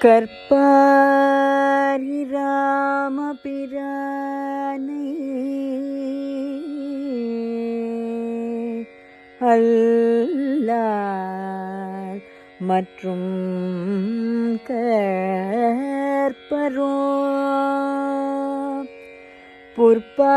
கற்பாரி ராமபிரானை அல்லார் மற்றும் கற்பரோ. புற்பா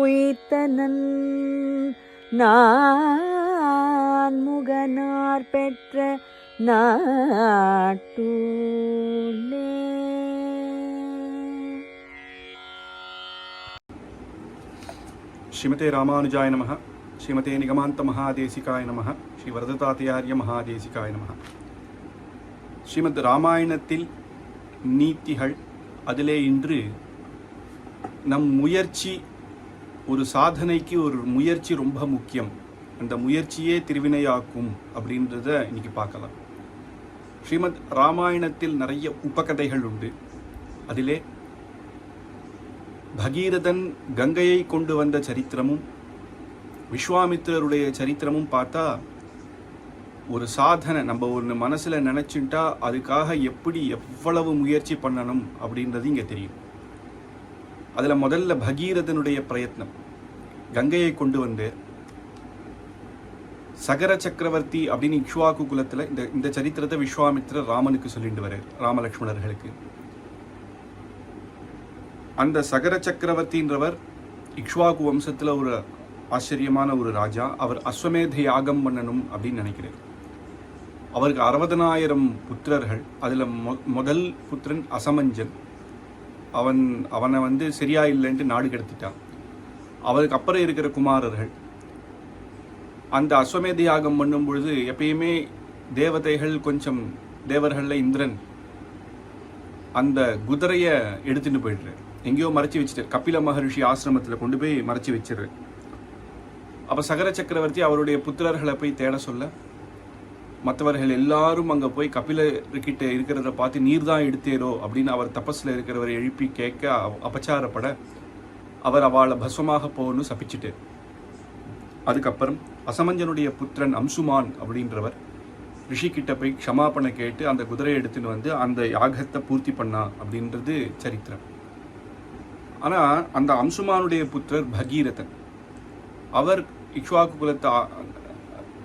உயிர்த்தனன் நான் முகனார் பெற்ற நாட்டூலே ஸ்ரீமதே ராமானுஜாய நமः ஸ்ரீமதே நிகமாந்த மகாதேசிகாய நமः ஸ்ரீ வரததாத்தியாரிய மகாதேசிகாய நமः ஸ்ரீமத் ராமாயணத்தில் நீத்திகள். அதிலே இன்று நம் முயற்சி ஒரு சாதனைக்கு ஒரு முயற்சி ரொம்ப முக்கியம். அந்த முயற்சியே திருவினையாக்கும் அப்படின்றத இன்னைக்கு பார்க்கலாம். ஸ்ரீமத் ராமாயணத்தில் நிறைய உபகதைகள் உண்டு. அதிலே பகீரதன் கங்கையை கொண்டு வந்த சரித்திரமும் விஸ்வாமித்திரருடைய சரித்திரமும் பார்த்தா ஒரு சாதனை. நம்ம ஒன்று மனசில் நினச்சிட்டா அதுக்காக எப்படி எவ்வளவு முயற்சி பண்ணணும் அப்படின்றது இங்கே தெரியும். அதில் முதல்ல பகீரதனுடைய பிரயத்னம். கங்கையை கொண்டு வந்து சகர சக்கரவர்த்தி அப்படின்னு இக்ஷுவாக்கு குலத்தில் இந்த இந்த சரித்திரத்தை விஸ்வாமித்ர ராமனுக்கு சொல்லிட்டு வர்றார் ராமலக்ஷ்மணர்களுக்கு அந்த சகர சக்கரவர்த்தின்றவர் இக்ஷ்வாகு வம்சத்தில் ஒரு ஆச்சரியமான ஒரு ராஜா. அவர் அஸ்வமேத யாகம் பண்ணணும் அப்படின்னு நினைக்கிறார். அவருக்கு அறுபதனாயிரம் புத்திரர்கள். அதில் மொ முதல் புத்திரன் அசமஞ்சன். அவன் அவனை வந்து சரியா இல்லைன்ட்டு நாடு கடத்திட்டான். அவருக்கு அப்புறம் இருக்கிற குமாரர்கள். அந்த அஸ்வமேத யாகம் பண்ணும் பொழுது எப்பயுமே தேவதைகள் கொஞ்சம் தேவர்களில் இந்திரன் அந்த குதிரையை எடுத்துட்டு போயிடுறாரு. எங்கேயோ மறைச்சி வச்சுட்டார். கபில மகரிஷி ஆசிரமத்தில் கொண்டு போய் மறைச்சி வச்சிடுறாரு அப்போ சகர சக்கரவர்த்தி அவருடைய புத்திரர்களை போய் தேட சொல்ல மற்றவர்கள் எல்லாரும் அங்கே போய் கபிலர்கிட்ட இருக்கிறத பார்த்து நீர் தான் எடுத்தேரோ? அப்படின்னு அவர் தபஸில் இருக்கிறவரை எழுப்பி கேட்க அபச்சாரப்பட அவர் அவளை பஸ்வமாக போகணும்னு சபிச்சிட்டு. அதுக்கப்புறம் அசமஞ்சனுடைய புத்திரன் அம்சுமான் அப்படின்றவர் ரிஷிக்கிட்ட போய் க்ஷமாபணை கேட்டு அந்த குதிரையை எடுத்துன்னு வந்து அந்த யாகத்தை பூர்த்தி பண்ணா அப்படின்றது சரித்திரம். ஆனால் அந்த அம்சுமானுடைய புத்திரர் பகீரதன். அவர் இக்ஷ்வாக்கு குலத்தை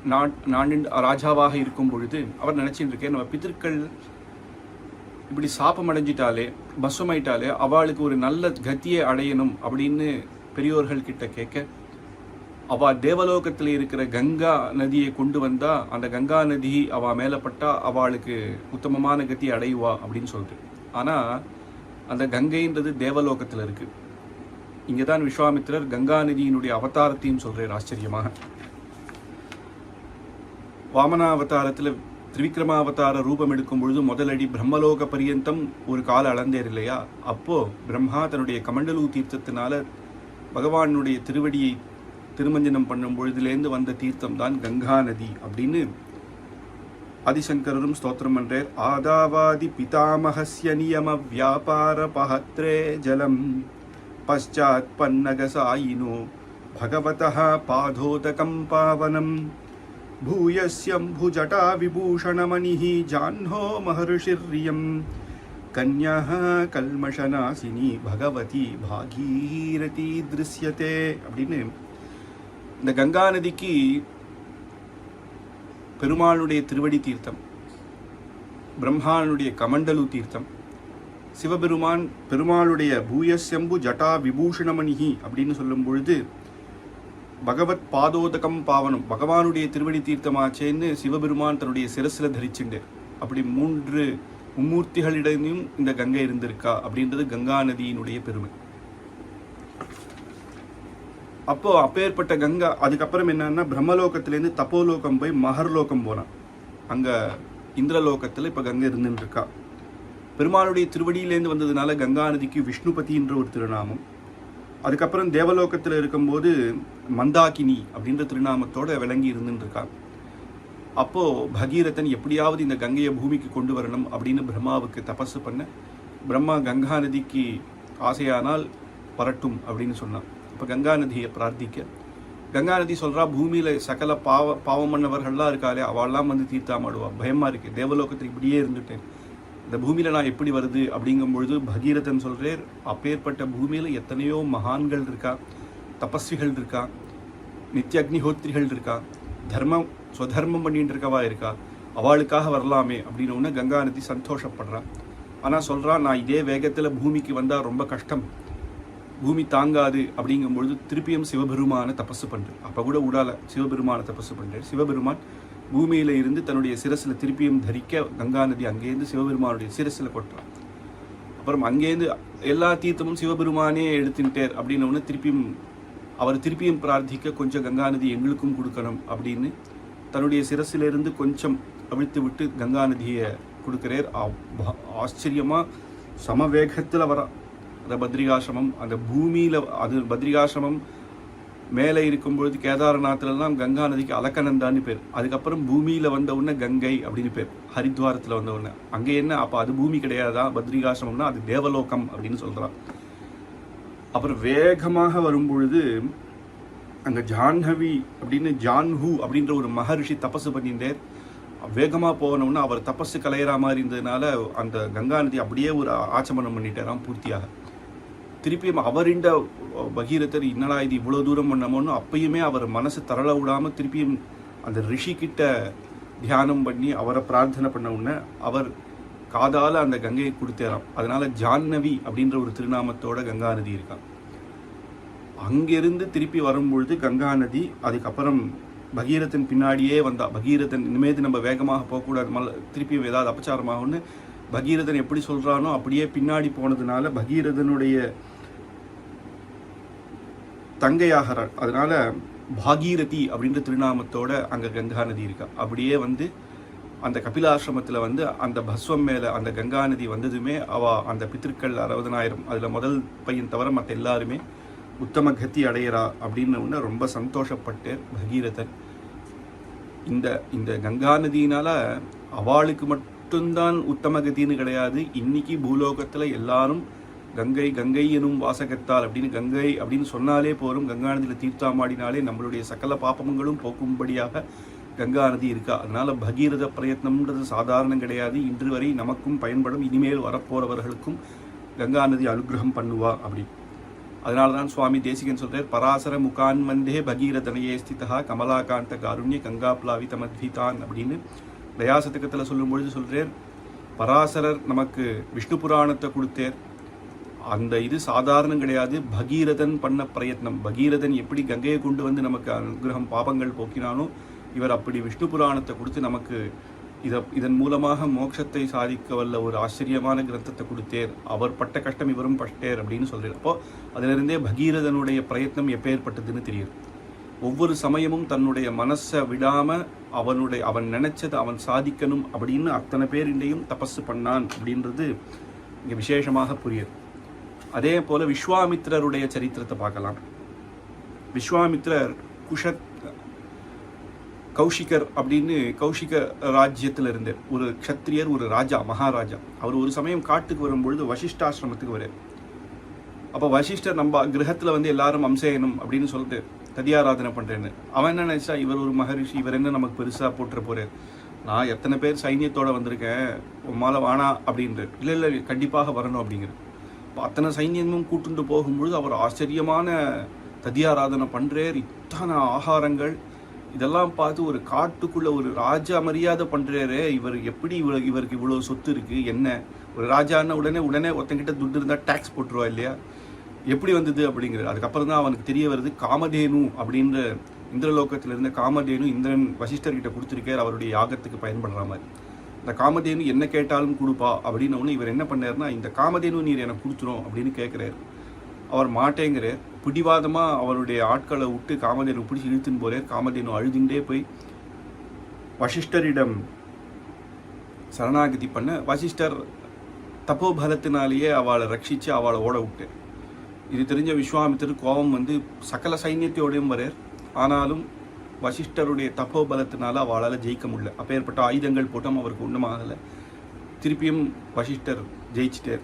நாட்- நாட்டின் ராஜாவாக இருக்கும் பொழுது அவர் நினச்சிட்டு இருக்கேன் நம்ம பித்திருக்கள் இப்படி சாபம் அடைஞ்சிட்டாலே பஸ்வமாயிட்டாலே அவளுக்கு ஒரு நல்ல கத்தியை அடையணும் அப்படின்னு பெரியோர்கள் கிட்ட கேட்க அவ தேவலோகத்தில் இருக்கிற கங்கா நதியை கொண்டு வந்தா அந்த கங்கா நதி அவ மேலப்பட்டா அவளுக்கு உத்தமமான கத்தி அடைவா அப்படின்னு சொல்லிட்டு. ஆனா அந்த கங்கைன்றது தேவலோகத்தில் இருக்கு. இங்கே தான் விஸ்வாமித்திரர் கங்கா நதியினுடைய அவதாரத்தையும் சொல்றார் ஆச்சரியமாக. வாமனாவதாரத்தில் திரிவிக்ரமாவதார ரூபம் எடுக்கும் பொழுது முதலடி பிரம்மலோக பரியந்தம் ஒரு கால அளந்தேர் இல்லையா அப்போ பிரம்மா தன்னுடைய கமண்டலு தீர்த்தத்தினால பகவானுடைய திருவடியை திருமஞ்சனம் பண்ணும் பொழுதுலேருந்து வந்த தீர்த்தம் தான் கங்கா நதி அப்படின்னு ஆதிசங்கரரும் ஸ்தோத்திரம் பண்றார். ஆதாவாதி பிதாமகஸ்ய நியம வியாபார பஹத்ரே ஜலம் பஷாத் பன்னகசாயினோ பகவதா பாதோதகம் பாவனம் भूयस्यम्भुजटा विभूषणमणिः जाह्नो महर्षिर्यं कन्याः கல்மஷநாசினி பகவதி பாகீரதி திருஷ்யத்தே அப்படின்னு இந்த கங்கா நதிக்கு பெருமாளுடைய திருவடி தீர்த்தம் பிரம்மானுடைய கமண்டலு தீர்த்தம் சிவபெருமான் பெருமாளுடைய பூயசெம்பு ஜட்டா விபூஷணமணிஹி அப்படின்னு சொல்லும் பொழுது பகவத் பாதோதகம் பாவனம் பகவானுடைய திருவடி தீர்த்தமாச்சேன்னு சிவபெருமான் தன்னுடைய சிரசில் தரிச்சுண்டு அப்படி மூன்று மும்மூர்த்திகளிடமும் இந்த கங்கை இருந்திருக்கா அப்படின்றது கங்கா நதியினுடைய பெருமை. அப்போ அப்பேற்பட்ட கங்கா அதுக்கப்புறம் என்னன்னா பிரம்மலோகத்திலேருந்து தப்போலோகம் போய் மகர்லோகம் போனான். அங்க இந்திரலோகத்தில் இப்போ கங்கை இருந்துட்டு இருக்கா பெருமாளுடைய திருவடியிலேருந்து வந்ததுனால கங்கா நதிக்கு விஷ்ணுபதின்ற ஒரு திருநாமம். அதுக்கப்புறம் தேவலோகத்தில் இருக்கும்போது மந்தாகினி அப்படின்ற திருநாமத்தோட விளங்கி இருந்துட்டு அப்போது பகீரதன் எப்படியாவது இந்த கங்கையை பூமிக்கு கொண்டு வரணும் அப்படின்னு பிரம்மாவுக்கு தபஸு பண்ண பிரம்மா கங்கா நதிக்கு ஆசையானால் வரட்டும் அப்படின்னு சொன்னான். அப்போ கங்கா நதியை பிரார்த்திக்க. கங்கா நதி சொல்கிறா பூமியில் சகல பாவ பாவம் பண்ணவர்கள்லாம் இருக்காளே அவள்லாம் வந்து தீர்த்தாமாடுவா. பயமாக இருக்குது தேவலோகத்துக்கு இப்படியே இருந்துட்டேன். இந்த பூமியில் நான் எப்படி வருது அப்படிங்கும் பொழுது பகீரதன் சொல்றேர் அப்பேற்பட்ட பூமியில் எத்தனையோ மகான்கள் இருக்கா தபஸ்விகள் இருக்கா நித்திய அக்னிஹோத்திரிகள் இருக்கா தர்மம் ஸ்வதர்மம் பண்ணிட்டு இருக்கவா இருக்கா அவளுக்காக வரலாமே அப்படின்னு கங்கா நதி சந்தோஷப்படுறான். ஆனால் சொல்கிறான் நான் இதே வேகத்தில் பூமிக்கு வந்தால் ரொம்ப கஷ்டம். பூமி தாங்காது அப்படிங்கும் பொழுது திருப்பியும் சிவபெருமான தபசு பண்ணுறேன் அப்போ கூட உடால சிவபெருமான தபசு பண்ணுறேன் சிவபெருமான் பூமியில இருந்து தன்னுடைய சிரசில் திருப்பியும் தரிக்க கங்கா நதி அங்கேருந்து சிவபெருமானுடைய சிரசுல கொட்டுறான். அப்புறம் அங்கேருந்து எல்லா தீர்த்தமும் சிவபெருமானே எடுத்துட்டார் அப்படின்னு உடனே திருப்பியும் அவர் திருப்பியும் பிரார்த்திக்க கொஞ்சம் கங்கா நதி எங்களுக்கும் கொடுக்கணும் அப்படின்னு தன்னுடைய சிரசிலிருந்து கொஞ்சம் அவிழ்த்து விட்டு கங்கா நதியை கொடுக்கிறார். ஆச்சரியமாக ஆச்சரியமா சமவேகத்துல வர அந்த பத்ரிகாசிரமம் அந்த பூமியில அது பத்ரிகாசிரமம் மேலே இருக்கும் பொழுது கங்கா நதிக்கு அலக்கநந்தான்னு பேர். அதுக்கப்புறம் பூமியில் வந்த உடனே கங்கை அப்படின்னு பேர். ஹரித்வாரத்தில் வந்த உடனே. அங்கே என்ன? அப்போ அது பூமி கிடையாதா? பத்ரிகாசிரமம்னா அது தேவலோகம் அப்படின்னு சொல்கிறான் அப்புறம் வேகமாக வரும்பொழுது அங்கே ஜான்ஹவி அப்படின்னு ஜான்ஹூ அப்படின்ற ஒரு மகரிஷி தபசு பண்ணியிருந்தார். வேகமாக போனோம்னா அவர் தபசு கலையிற மாதிரி இருந்ததுனால அந்த கங்கா நதி அப்படியே ஒரு ஆச்சமனம் பண்ணிட்டாராம் பூர்த்தியாக. திருப்பியும் அவரிண்ட பகீரதர் என்னடா இது இவ்வளவு தூரம் பண்ணமோன்னு அப்பயுமே அவர் மனசு தரள விடாம திருப்பியும் அந்த ரிஷி கிட்ட தியானம் பண்ணி அவரை பிரார்த்தனை பண்ண உடனே அவர் காதால அந்த கங்கையை கொடுத்தேறாம். அதனால ஜான்னவி அப்படின்ற ஒரு திருநாமத்தோட கங்கா நதி இருக்கான் அங்கிருந்து திருப்பி வரும்பொழுது கங்கா நதி அதுக்கப்புறம் பகீரதன் பின்னாடியே வந்தா பகீரதன் இனிமேது நம்ம வேகமாக போகக்கூடாது மல திருப்பி ஏதாவது அபச்சாரமாகும்னு பகீரதன் எப்படி சொல்கிறானோ அப்படியே பின்னாடி போனதுனால பகீரதனுடைய தங்கையாகிறாள் அதனால் பாகீரதி அப்படின்ற திருநாமத்தோட அங்கே கங்கா நதி இருக்கா. அப்படியே வந்து அந்த கபிலாசிரமத்தில் வந்து அந்த பஸ்வம் மேலே அந்த கங்கா நதி வந்ததுமே அவ அந்த பித்திருக்கள் அறுபதனாயிரம் அதில் முதல் பையன் தவிர மற்ற எல்லாருமே உத்தம கத்தி அடையிறா அப்படின்னு ஒன்று ரொம்ப சந்தோஷப்பட்டு பகீரதன் இந்த இந்த கங்கா நதியினால் அவளுக்கு மட்டும்தான் உத்தம கதின்னு கிடையாது. இன்னைக்கு பூலோகத்தில் எல்லாரும் கங்கை கங்கை எனும் வாசகத்தால் அப்படின்னு கங்கை அப்படின்னு சொன்னாலே போரும். கங்கா நதியில் தீர்த்தாமாடினாலே நம்மளுடைய சகல பாப்பங்களும் போக்கும்படியாக கங்கா நதி இருக்கா? அதனால பகீரத பிரயத்னம்ன்றது சாதாரணம் கிடையாது. இன்று வரை நமக்கும் பயன்படும். இனிமேல் வரப்போறவர்களுக்கும் கங்கா நதி அனுகிரகம் பண்ணுவா அப்படி. அதனால தான் சுவாமி தேசிகன் சொல்றார் பராசர முகான் வந்தே பகீரதனையே ஸ்திதா கமலாகாந்த காருண்ய கங்கா பிளாவித மத்விதான் அப்படின்னு தயாசதகத்துல சொல்லும் பொழுது பராசரர் நமக்கு விஷ்ணு புராணத்தை கொடுத்தேர். அந்த இது சாதாரணம் கிடையாது. பகீரதன் பண்ண பிரயத்னம். பகீரதன் எப்படி கங்கையை கொண்டு வந்து நமக்கு அனுகிரகம் பாபங்கள் போக்கினானோ இவர் அப்படி விஷ்ணு புராணத்தை கொடுத்து நமக்கு இதை இதன் மூலமாக மோட்சத்தை சாதிக்க வல்ல ஒரு ஆச்சரியமான கிரந்தத்தை கொடுத்தேர். அவர் பட்ட கஷ்டம் இவரும் பட்டேர் அப்படின்னு சொல்கிறார் அப்போ அதிலிருந்தே பகீரதனுடைய பிரயத்னம் எப்பேற்பட்டதுன்னு தெரியுது ஒவ்வொரு சமயமும் தன்னுடைய மனசை விடாமல் அவனுடைய அவன் நினைச்சதை அவன் சாதிக்கணும் அப்படின்னு அத்தனை பேரிண்டையும் தபஸு பண்ணான் அப்படின்றது இங்கே விசேஷமாக புரியுது. அதே போல் விஸ்வாமித்திரருடைய சரித்திரத்தை பார்க்கலாம். விஸ்வாமித்திரர் குஷத் கௌஷிகர் அப்படின்னு கௌஷிக ராஜ்யத்தில் இருந்தார் ஒரு க்ஷத்திரியர் ஒரு ராஜா மகாராஜா. அவர் ஒரு சமயம் காட்டுக்கு வரும்பொழுது வசிஷ்டாசிரமத்துக்கு வரார் அப்போ வசிஷ்டர் நம்ம கிரகத்தில் வந்து எல்லாரும் அம்சேயனும் அப்படின்னு சொல்லிட்டு ததியாராதனை பண்ணுறேன்னு அவன் என்ன நினச்சா இவர் ஒரு மகரிஷி இவர் என்ன நமக்கு பெருசாக போட்டுற போகிறார் நான் எத்தனை பேர் சைன்யத்தோடு வந்திருக்கேன் உம்மால வானா அப்படின்ற இல்லை இல்லை கண்டிப்பாக வரணும் அப்படிங்கிற இப்போ அத்தனை சைன்யமும் கூட்டுண்டு போகும்பொழுது அவர் ஆச்சரியமான ததியாராதனை பண்ணுறார் இத்தனை ஆகாரங்கள். இதெல்லாம் பார்த்து ஒரு காட்டுக்குள்ள ஒரு ராஜா மரியாதை பண்ணுறாரு இவர் எப்படி இவ்வளோ இவருக்கு இவ்வளோ சொத்து இருக்கு என்ன? ஒரு ராஜான்னா உடனே உடனே ஒருத்தங்கிட்ட துட்டு இருந்தால் டேக்ஸ் போட்டுருவா இல்லையா? எப்படி வந்தது அப்படிங்கிறது அதுக்கப்புறம் தான் அவனுக்கு தெரிய வருது காமதேனு அப்படின்ற இந்திரலோகத்தில் இருந்த காமதேனு இந்திரன் வசிஷ்டர்கிட்ட கொடுத்துருக்கார் அவருடைய யாகத்துக்கு பயன்படுற மாதிரி. இந்த காமதேனு என்ன கேட்டாலும் கொடுப்பா அப்படின்னு ஒன்று இவர் என்ன பண்ணாருன்னா இந்த காமதேனு நீர் எனக்கு கொடுத்துரும் அப்படின்னு கேட்குறாரு அவர் மாட்டேங்கிறார். பிடிவாதமாக அவருடைய ஆட்களை விட்டு காமதேனு பிடிச்சி இழுத்துன்னு போகிறார் காமதேனு அழுதுண்டே போய் வசிஷ்டரிடம் சரணாகதி பண்ண வசிஷ்டர் தப்போபலத்தினாலேயே அவளை ரட்சித்து அவளை ஓட விட்டு இது தெரிஞ்ச விஸ்வாமித்திரர் கோபம் வந்து சகல சைன்யத்தையோடையும் வரார். ஆனாலும் வசிஷ்டருடைய தப்போபலத்தினால அவளால் ஜெயிக்க முடியல. அப்பேற்பட்ட ஆயுதங்கள் போட்டும் அவருக்கு ஒன்றுமாகலை திருப்பியும் வசிஷ்டர் ஜெயிச்சிட்டார்.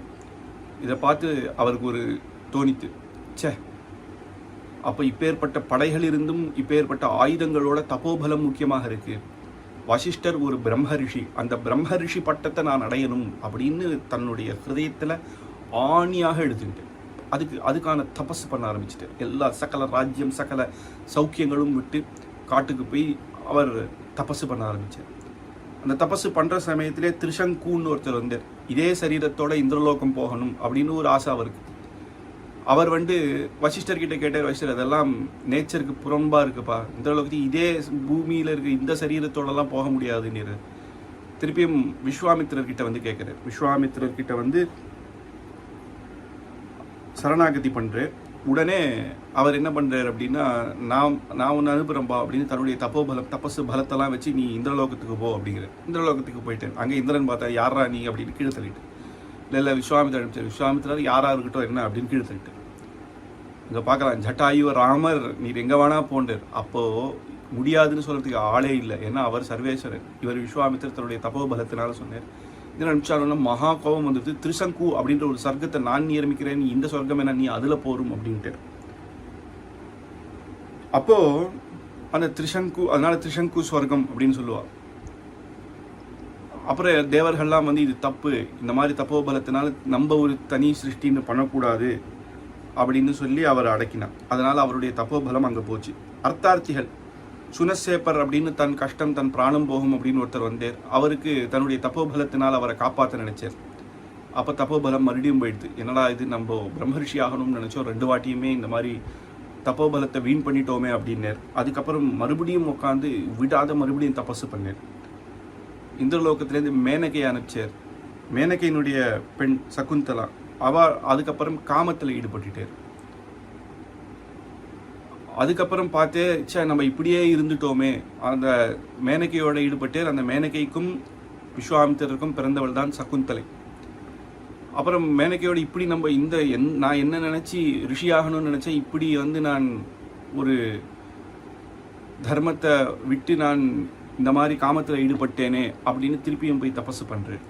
இதை பார்த்து அவருக்கு ஒரு தோணித்து ச்சே அப்போ இப்பேற்பட்ட படைகளிலிருந்தும் இப்பேற்பட்ட ஆயுதங்களோட தப்போபலம் முக்கியமாக இருக்கு. வசிஷ்டர் ஒரு பிரம்ம ரிஷி அந்த பிரம்ம ரிஷி பட்டத்தை நான் அடையணும் அப்படின்னு தன்னுடைய ஹிருதயத்தில் ஆணியாக எடுத்துக்கிட்டேன் அதுக்கு அதுக்கான தபஸ் பண்ண ஆரம்பிச்சிட்டார். எல்லா சகல ராஜ்யம் சகல சௌக்கியங்களும் விட்டு காட்டுக்கு போய் அவர் தபஸ் பண்ண ஆரம்பிச்சார். அந்த தபஸ் பண்ணுற சமயத்திலே திருஷங்கூன்னு ஒருத்தர் வந்தார். இதே சரீரத்தோட இந்திரலோகம் போகணும் அப்படின்னு ஒரு ஆசை அவருக்கு. அவர் வந்து வசிஷ்டர்கிட்ட கேட்டார் வசிஷ்டர் அதெல்லாம் நேச்சருக்கு புறம்பாக இருக்குப்பா. இந்திரலோகத்துக்கு இதே பூமியில் இருக்க இந்த சரீரத்தோடலாம் போக முடியாதுன்னு திருப்பியும் விஸ்வாமித்திரர்கிட்ட வந்து கேட்கிறார் விஸ்வாமித்திரர்கிட்ட வந்து சரணாகதி பண்ணுறேன் உடனே அவர் என்ன பண்ணுறார் அப்படின்னா நான் நான் ஒன்று அனுப்புகிறேன்பா அப்படின்னு தன்னுடைய தப்போபலம் தப்பசு பலத்தெல்லாம் வச்சு நீ இந்திரலோகத்துக்கு போ அப்படிங்கிற இந்திரலோகத்துக்கு போயிட்டேன் அங்கே இந்திரன் பார்த்தா யாரா நீ? அப்படின்னு கீழே தள்ளிட்டு இல்லை இல்லை விஸ்வாமித்திரர் அனுப்பிச்சார். விஸ்வாமித்திரர் யாராக இருக்கட்டும் என்ன? அப்படின்னு கீழே தள்ளிட்டு இங்கே பார்க்கலாம் ஜட்டாயு ராமர் நீர் எங்கே வேணா போண்டார் அப்போது முடியாதுன்னு சொல்கிறதுக்கு ஆளே இல்லை. ஏன்னா அவர் சர்வேஸ்வரன் இவர் விஸ்வாமித்திரர் தன்னுடைய தபோபலத்தினால சொன்னார். இதில் அனுப்பிச்சாருன்னா மகா கோபம் வந்துட்டு திருசங்கு அப்படின்ற ஒரு சர்க்கத்தை நான் நியமிக்கிறேன் நீ இந்த சொர்க்கம் என்ன நீ அதில் போரும் அப்படின்ட்டு. அப்போ அந்த திரிசங்கு அதனால திரிசங்கு ஸ்வர்க்கம் அப்படின்னு சொல்லுவாள் அப்புறம் தேவர்கள்லாம் வந்து இது தப்பு. இந்த மாதிரி தப்போபலத்தினால நம்ம ஒரு தனி சிருஷ்டின்னு பண்ணக்கூடாது அப்படின்னு சொல்லி அவர் அடக்கினார் அதனால அவருடைய தப்போபலம் அங்கே போச்சு. அர்த்தார்த்திகள். சுனசேப்பர் அப்படின்னு தன் கஷ்டம் தன் பிராணம் போகும் அப்படின்னு ஒருத்தர் வந்தார். அவருக்கு தன்னுடைய தப்போபலத்தினால் அவரை காப்பாற்ற நினைச்சார். அப்போ தப்போபலம் மறுபடியும் போயிடுது. என்னடா இது நம்ம பிரம்மரிஷி ஆகணும்னு நினச்சோம். ரெண்டு வாட்டியுமே இந்த மாதிரி தப்போபலத்தை வீண் பண்ணிட்டோமே அப்படின்னார். அதுக்கப்புறம் மறுபடியும் உட்காந்து விடாத மறுபடியும் தபசு பண்ணார். இந்திரலோகத்திலேருந்து மேனகையை அனுப்பிச்சார். மேனகையினுடைய பெண் சகுந்தலா அவ அதுக்கப்புறம் காமத்தில் ஈடுபட்டுட்டார். அதுக்கப்புறம் பார்த்தே சே நம்ம இப்படியே இருந்துட்டோமே. அந்த மேனகையோட ஈடுபட்டு அந்த மேனகைக்கும் விஸ்வாமித்திரருக்கும் பிறந்தவள் தான் சகுந்தலை. அப்புறம் மேனகையோட இப்படி நம்ம இந்த என் நான் என்ன நினச்சி ரிஷியாகணும்னு நினச்சேன் இப்படி வந்து நான் ஒரு தர்மத்தை விட்டு நான் இந்த மாதிரி காமத்தில் ஈடுபட்டேனே அப்படின்னு திருப்பியும் போய் தபசு பண்ணுறேன்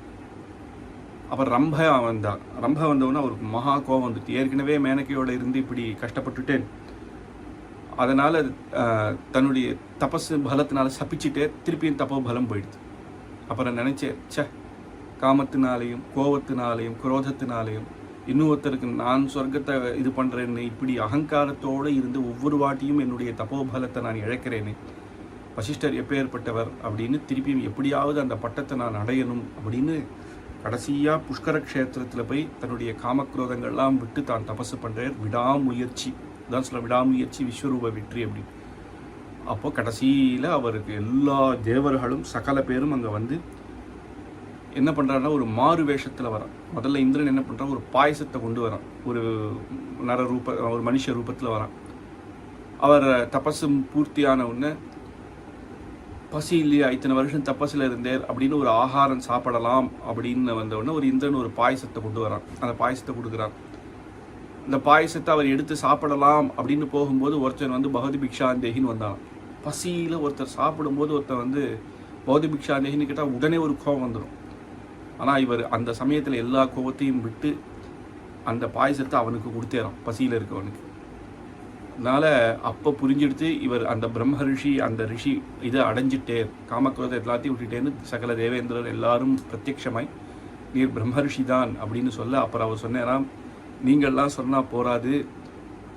அப்புறம் ரம்ப வந்தா ரம்ப வந்தவொன்னே அவருக்கு மகா கோபம் வந்துட்டு ஏற்கனவே மேனகையோட இருந்து இப்படி கஷ்டப்பட்டுட்டேன். அதனால் தன்னுடைய தபசு பலத்தினால் சபிச்சுட்டே திருப்பியும் தப்போ பலம் போயிடுது. அப்புறம் நினச்சேன் ச்சே காமத்தினாலேயும் கோபத்தினாலேயும் குரோதத்தினாலேயும் இன்னொருத்தருக்கு நான் சொர்க்கத்தை இது பண்ணுறேன்னு இப்படி அகங்காரத்தோடு இருந்து ஒவ்வொரு வாட்டியும் என்னுடைய தப்போபலத்தை நான் இழக்கிறேனே வசிஷ்டர் எப்பேற்பட்டவர் அப்படின்னு திருப்பியும் எப்படியாவது அந்த பட்டத்தை நான் அடையணும் அப்படின்னு கடைசியாக புஷ்கர க்ஷேத்திரத்தில் போய் தன்னுடைய காமக்ரோதங்கள்லாம் விட்டு தான் தபசு பண்ணுறார் விடாமுயற்சி. தான் சொல்ல விடாமுயற்சி விஸ்வரூப வெற்றி அப்படின்னு அப்போ கடைசியில் அவருக்கு எல்லா தேவர்களும் சகல பேரும் அங்கே வந்து என்ன பண்ணுறாருன்னா ஒரு மாறு வேஷத்தில் வரான். முதல்ல இந்திரன் என்ன பண்ணுறான் ஒரு பாயசத்தை கொண்டு வரான். ஒரு நர ரூப ஒரு மனுஷ ரூபத்தில் வரான். அவர் தபஸும் பூர்த்தியான உடனே பசி இல்லையா? இத்தனை வருஷம் தப்பஸில் இருந்தேர் அப்படின்னு ஒரு ஆகாரம் சாப்பிடலாம். அப்படின்னு வந்த உடனே ஒரு இந்திரன் ஒரு பாயசத்தை கொண்டு வரான். அந்த பாயசத்தை கொடுக்குறான். இந்த பாயசத்தை அவர் எடுத்து சாப்பிடலாம் அப்படின்னு போகும்போது ஒருத்தன் வந்து பகவதி பிக்ஷாந்தேகின்னு வந்தான். பசியில் ஒருத்தர் சாப்பிடும்போது ஒருத்தர் வந்து பௌதி பிக்ஷாந்தேகின்னு கேட்டால் உடனே ஒரு கோபம் வந்துடும் ஆனால் இவர் அந்த சமயத்தில் எல்லா கோபத்தையும் விட்டு அந்த பாயசத்தை அவனுக்கு கொடுத்தேறான் பசியில் இருக்கவனுக்கு. அதனால் அப்போ புரிஞ்செடுத்து இவர் அந்த பிரம்ம ரிஷி அந்த ரிஷி இதை அடைஞ்சிட்டே காமக்ரோதம் எல்லாத்தையும் விட்டுட்டேன்னு சகல தேவேந்திரர் எல்லாரும் பிரத்யட்சமாய் நீர் பிரம்ம ரிஷி தான் அப்படின்னு சொல்ல அப்புறம் அவர் சொன்னேன்னா நீங்கள்லாம் சொன்னால் போராது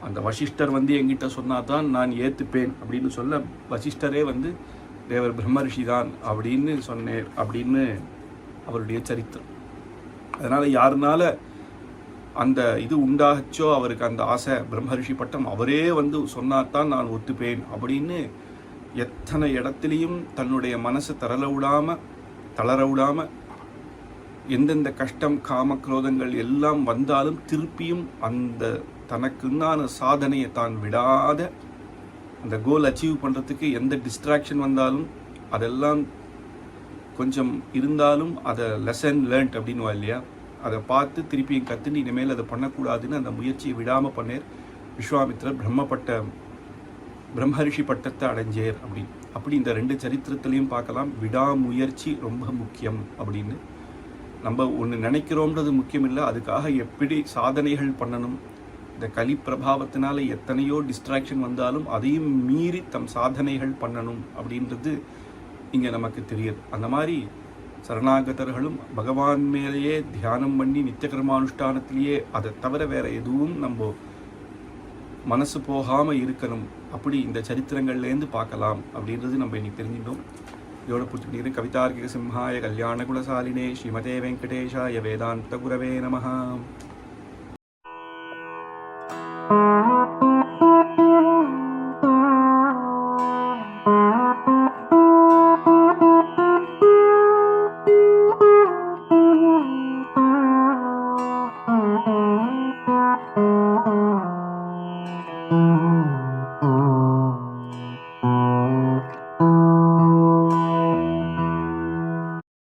அந்த வசிஷ்டர் வந்து எங்கிட்ட சொன்னால் தான் நான் ஏற்றுப்பேன் அப்படின்னு சொல்ல வசிஷ்டரே வந்து தேவர் பிரம்மரிஷி தான் அப்படின்னு சொன்னேன் அப்படின்னு அவருடைய சரித்திரம். அதனால் யாருனால அந்த இது உண்டாச்சோ அவருக்கு அந்த ஆசை பிரம்மரிஷி பட்டம் அவரே வந்து சொன்னாதான் நான் ஒத்துப்பேன் அப்படின்னு எத்தனை இடத்துலையும் தன்னுடைய மனசை தரல விடாமல் தளர விடாமல் எந்தெந்த கஷ்டம் காம குரோதங்கள் எல்லாம் வந்தாலும் திருப்பியும் அந்த தனக்குண்டான சாதனையை தான் விடாத அந்த கோல் அச்சீவ் பண்ணுறதுக்கு எந்த டிஸ்ட்ராக்ஷன் வந்தாலும் அதெல்லாம் கொஞ்சம் இருந்தாலும் அதை லெசன் லேர்ன்ட் அப்படின்வா இல்லையா? அதை பார்த்து திருப்பியும் கற்றுன்னு இனிமேல் அதை பண்ணக்கூடாதுன்னு அந்த முயற்சியை விடாமல் பண்ணேர். விஸ்வாமித்ரர் பிரம்மப்பட்ட பிரம்மரிஷி பட்டத்தை அடைஞ்சேர் அப்படின்னு அப்படி இந்த ரெண்டு சரித்திரத்திலையும் பார்க்கலாம். விடாமுயற்சி ரொம்ப முக்கியம் அப்படின்னு. நம்ம ஒன்று நினைக்கிறோம்ன்றது முக்கியம் இல்லை அதுக்காக எப்படி சாதனைகள் பண்ணணும்? இந்த கலி பிரபாவத்தினால எத்தனையோ டிஸ்ட்ராக்ஷன் வந்தாலும் அதையும் மீறி தம் சாதனைகள் பண்ணணும் அப்படின்றது இங்கே நமக்கு தெரியுது. அந்த மாதிரி சரணாகதர்களும் பகவான் மேலேயே தியானம் பண்ணி நித்தியகர்மானுஷ்டானத்திலேயே அதை தவிர வேறு எதுவும் நம்ம மனசு போகாமல் இருக்கணும். அப்படி இந்த சரித்திரங்கள்லேருந்து பார்க்கலாம் அப்படின்றது நம்ம இன்னைக்கு தெரிஞ்சிட்டோம் இதோட புத்துணீர் கவிதார்க்கிக சிம்ஹாய கல்யாண குணசாலினே ஸ்ரீமதே வெங்கடேஷாய வேதாந்த குரவே நமஹா